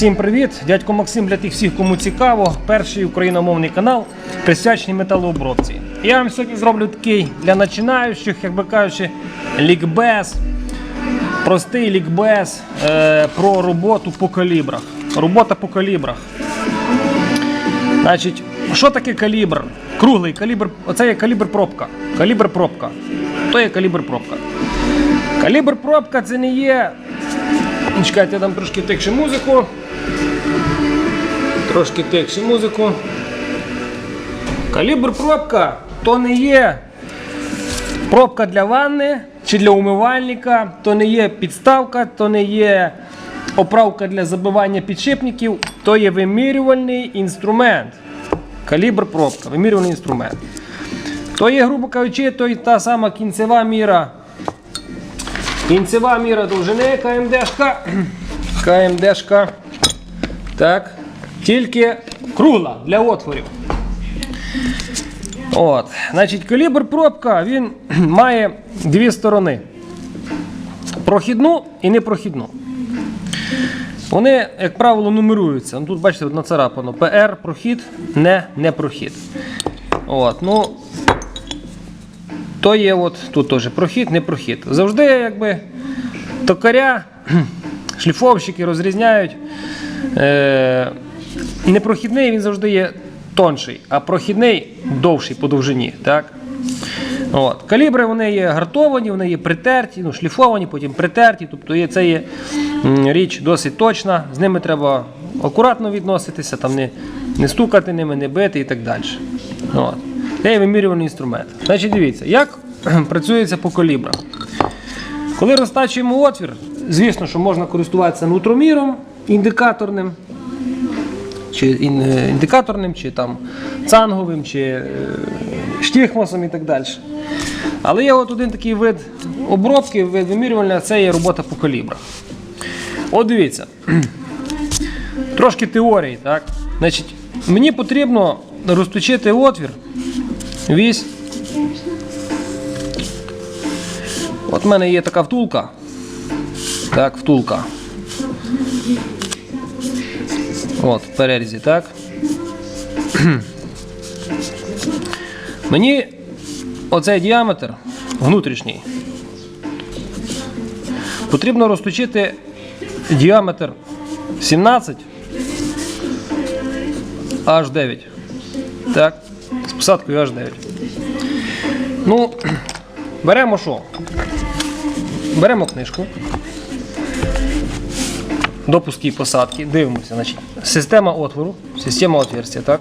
Всім привіт! Дядько Максим для тих всіх, кому цікаво. Перший україномовний канал присвячений металообробці. Я вам сьогодні зроблю такий для починаючих, як би кажучи, лікбез. Простий лікбез е, про роботу по калібрах. Робота по калібрах. Значить, що таке калібр? Круглий калібр. Оце є калібр пробка. Калібр пробка. То є калібр пробка. Калібр пробка це не є. Чекайте, я дам трошки тихше музику. Трошки тихше музику. Калібр пробка то не є пробка для ванни чи для умивальника, то не є підставка, то не є оправка для забивання підшипників, то є вимірювальний інструмент. Калібр пробка, вимірювальний інструмент. То є, грубо кажучи, то є та сама кінцева міра. Кінцева міра довжини КМДшка. КМДшка. Так. Тільки кругла для отворів. От. Значить, калібр пробка він має дві сторони: прохідну і непрохідну. Вони, як правило, нумеруються. Ну, Тут, бачите, нацарапано. ПР прохід, не непрохід. От, ну, то є от тут теж прохід, не прохід. Завжди якби токаря, шліфовщики розрізняють. Е, непрохідний він завжди є тонший, а прохідний довший по довжині. Так? От. Калібри вони є гартовані, вони є притерті, ну, шліфовані, потім притерті. Тобто це є річ досить точна. З ними треба акуратно відноситися, там не, не стукати ними, не бити і так далі. От. Це є вимірюваний інструмент. Значить, дивіться, як працюється по калібрам. Коли розтачуємо отвір, звісно, що можна користуватися нутроміром індикаторним, чи е, індикаторним, чи там цанговим, чи е, штіхмосом і так далі. Але є от один такий вид обробки, вид вимірювання, це є робота по калібрах. От дивіться. Трошки теорії, так? Значить, мені потрібно розточити отвір, вісь. От в мене є така втулка. Так, втулка. От, в перерізі, так. Мені оцей діаметр внутрішній. Потрібно розточити діаметр 17 H9. Так, з посадкою H9. Ну, беремо що? Беремо книжку. Допуски посадки. Дивимося. Значить, система отвору, система отверстия, так?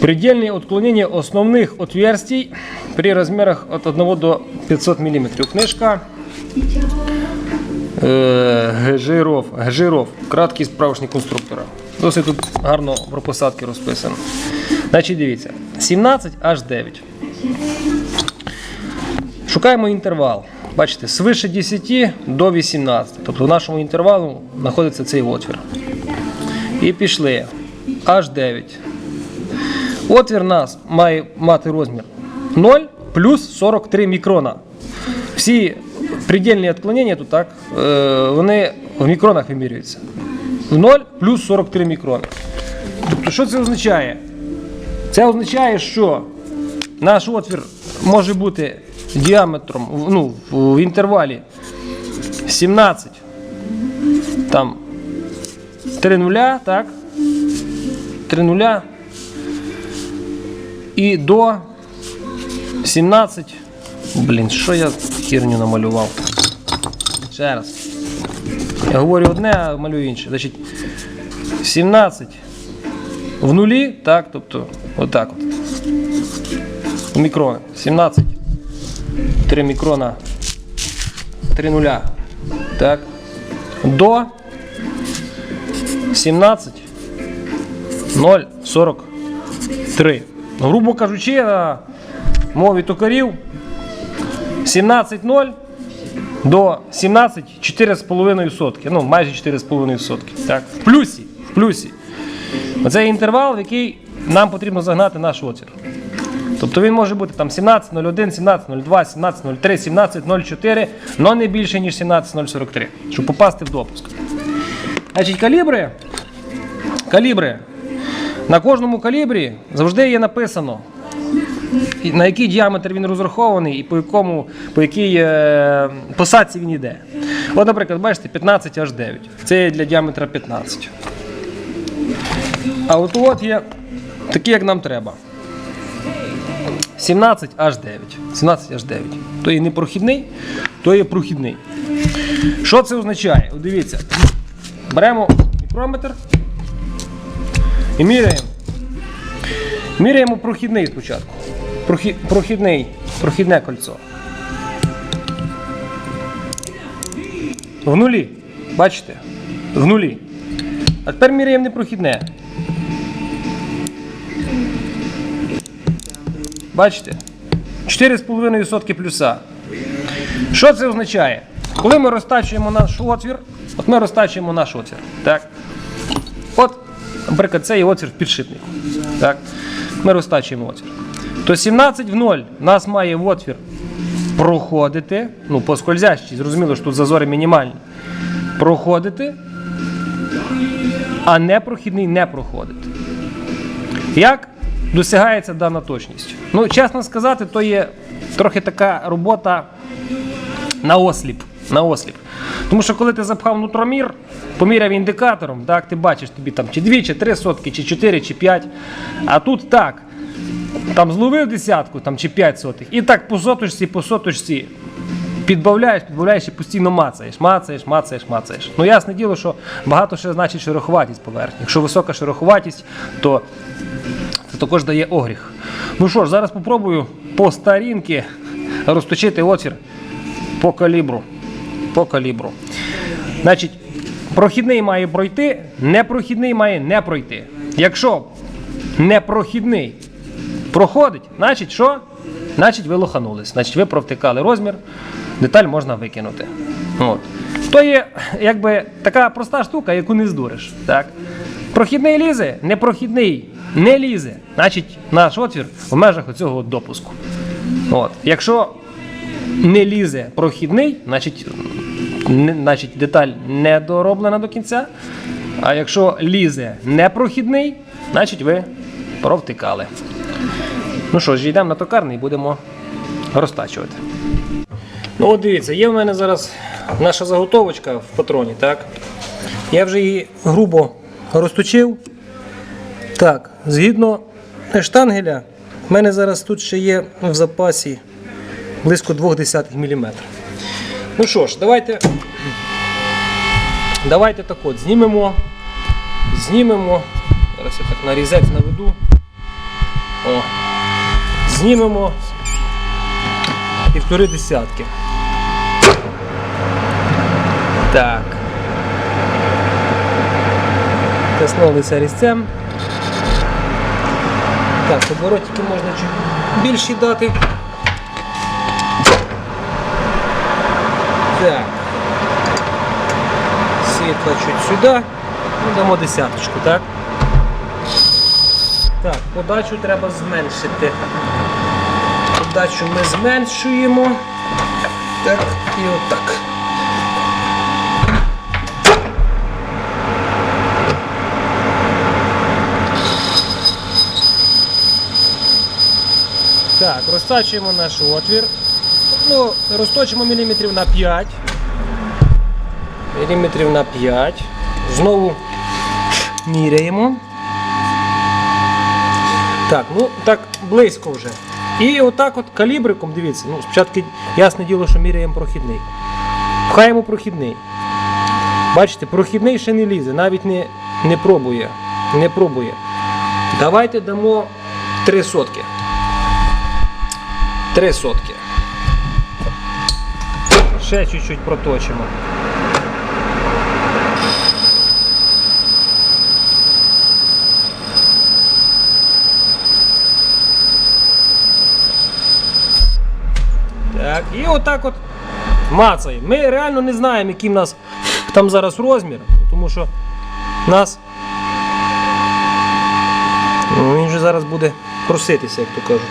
Предельные отклонения основных отверстий при размерах от 1 до 500 мм. Книжка е, Гжиров, Гжиров, краткий справочник конструктора. Досить тут гарно про посадки розписано. Значить, дивіться, 17 аж 9. Шукаємо інтервал. Бачите, свише 10 до 18. Тобто в нашому інтервалу знаходиться цей отвір. І пішли. Аж 9. Отвір нас має мати розмір 0 плюс 43 мікрона. Всі предельні відклонення тут так, е, вони в мікронах вимірюються. 0 плюс 43 мікрони. Тобто, що це означає? Це означає, що наш отвір може бути діаметром ну, в інтервалі 17 там 3 нуля, так? 3 нуля і до 17. Блін, що я херню намалював? Ще раз. Я говорю одне, а малюю інше. Значить, 17 в нулі, так, тобто, отак от. Мікрони. 17. 3 мікрона. 3 нуля. Так. До 17 0,43. Грубо кажучи, на мові токарів 17,0 до 17 4,5 сотки. Ну, майже 4,5 сотки. Так. В плюсі. В плюсі. Оце інтервал, в який нам потрібно загнати наш отвір. Тобто він може бути там 17.01, 17.02, 17.03, 17.04, але не більше, ніж 17.043, щоб попасти в допуск. Значить, калібри. Калібри. На кожному калібрі завжди є написано, на який діаметр він розрахований і по якому, по якій е, посадці він йде. От, наприклад, бачите, 15 аж 9. Це є для діаметра 15. А от от є такі, як нам треба. 17 аж 9. 17 аж 9. То є не прохідний, то є прохідний. Що це означає? Дивіться. Беремо мікрометр і міряємо. Міряємо прохідний спочатку. Прохі- Прохідний, прохідне кольцо. В нулі. Бачите? В нулі. А тепер міряємо непрохідне. Бачите? 4,5% плюса. Що це означає? Коли ми розтачуємо наш отвір, от ми розтачуємо наш отвір. Так? От, наприклад, це є отвір в підшипнику. Так? Ми розтачуємо отвір. То 17 в 0 нас має в отвір проходити, ну, по скользящій, зрозуміло, що тут зазори мінімальні. Проходити, а непрохідний не проходити. Як досягається дана точність? Ну, чесно сказати, то є трохи така робота на осліп. На осліп. Тому що коли ти запхав нутромір, поміряв індикатором, так, ти бачиш тобі там чи 2, чи 3 сотки, чи 4, чи 5. А тут так. Там зловив десятку там, чи 5 сотих. І так по соточці, по соточці підбавляєш, підбавляєш і постійно мацаєш, мацаєш, мацаєш, мацаєш. Ну ясне діло, що багато ще значить шероховатість поверхні. Якщо висока шероховатість, то це також дає огріх. Ну що ж, зараз попробую по старінки розточити отвір по калібру. По калібру. Значить, прохідний має пройти, непрохідний має не пройти. Якщо непрохідний проходить, значить що? Значить, ви лоханулись. Значить, ви провтикали розмір, деталь можна викинути. От. То є якби така проста штука, яку не здуриш. Так? Прохідний лізе, непрохідний не лізе. Значить, наш отвір в межах оцього допуску. От. Якщо не лізе прохідний, значить, значить деталь не дороблена до кінця. А якщо лізе непрохідний, значить ви провтикали. Ну що ж, йдемо на токарний і будемо розтачувати. Ну от дивіться, є в мене зараз наша заготовочка в патроні, так? Я вже її грубо розточив. Так, згідно штангеля, в мене зараз тут ще є в запасі близько 0,2 мм. Ну що ж, давайте. Давайте так от знімемо. Знімемо. Зараз я так на різець наведу. О. Знімемо півтори десятки. Так. Тиснулися різцем. Так, оборотики можна чуть більші дати. Так. Світло чуть сюди. Ну, дамо десяточку, так? Так, подачу треба зменшити. Подачу ми зменшуємо. Так, і отак. Так, розтачуємо наш отвір. Ну, розточимо міліметрів на 5. Міліметрів на 5. Знову міряємо. Так, ну так близько вже. І отак от калібриком, дивіться, ну спочатку ясне діло, що міряємо прохідний. Пхаємо прохідний. Бачите, прохідний ще не лізе, навіть не, не пробує. Не пробує. Давайте дамо 3 сотки. 3 сотки. Ще чуть-чуть проточимо. Так, і отак от мацаємо. Ми реально не знаємо, який в нас там зараз розмір, тому що в нас. Він же зараз буде проситися, як то кажуть.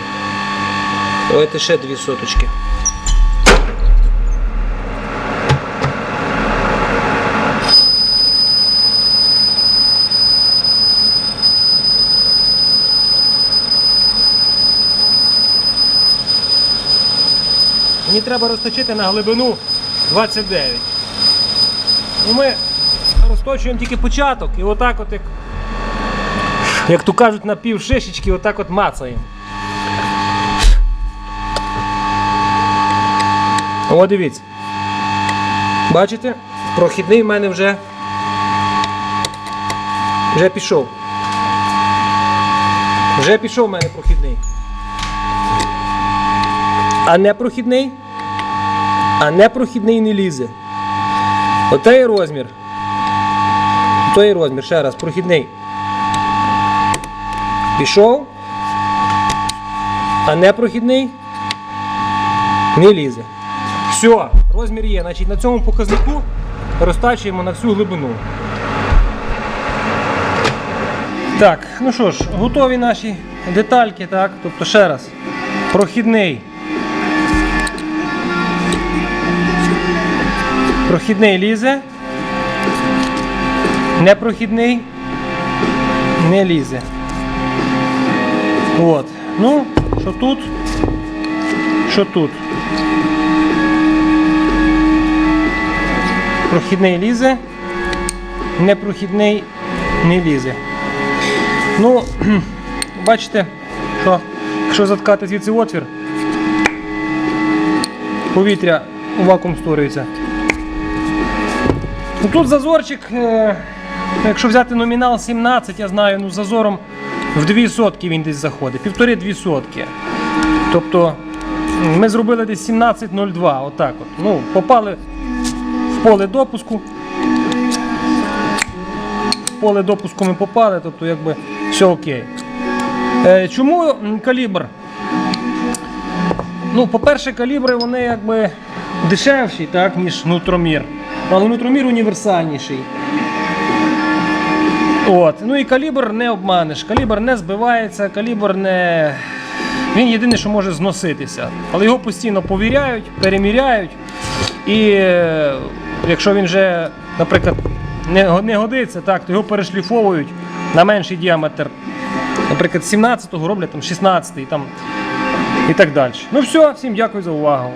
Давайте ще дві соточки. Мені треба розточити на глибину 29. Ну, ми розточуємо тільки початок і отак от як, як то кажуть на пів шишечки, отак от мацаємо. О, дивіться. Бачите? Прохідний в мене вже, вже пішов. Вже пішов в мене прохідний. А не прохідний? А не прохідний не лізе. Отей розмір. Отей розмір. Ще раз, прохідний. Пішов. А не прохідний не лізе. Все, розмір є. Значить, на цьому показнику розтачуємо на всю глибину. Так, ну що ж, готові наші детальки, так? Тобто ще раз. Прохідний. Прохідний лізе. Непрохідний не лізе. От. Ну, що тут? Що тут? Прохідний лізе, непрохідний не лізе. Ну, бачите, що якщо заткати звідси отвір, повітря у вакуум створюється. Ну, тут зазорчик, е, якщо взяти номінал 17, я знаю, ну зазором в 2 сотки він десь заходить, півтори-дві сотки. Тобто ми зробили десь 17.02, отак от. Ну, попали в поле допуску. В поле допуску ми попали, тобто якби все окей. Е, чому калібр? Ну, по-перше, калібри вони якби дешевші, так, ніж нутромір. Але нутромір універсальніший. От. Ну і калібр не обманеш, калібр не збивається, калібр не. Він єдине, що може зноситися. Але його постійно повіряють, переміряють. І е, якщо він вже, наприклад, не, не годиться, так, то його перешліфовують на менший діаметр. Наприклад, 17-го роблять там 16-й там, і так далі. Ну все, всім дякую за увагу.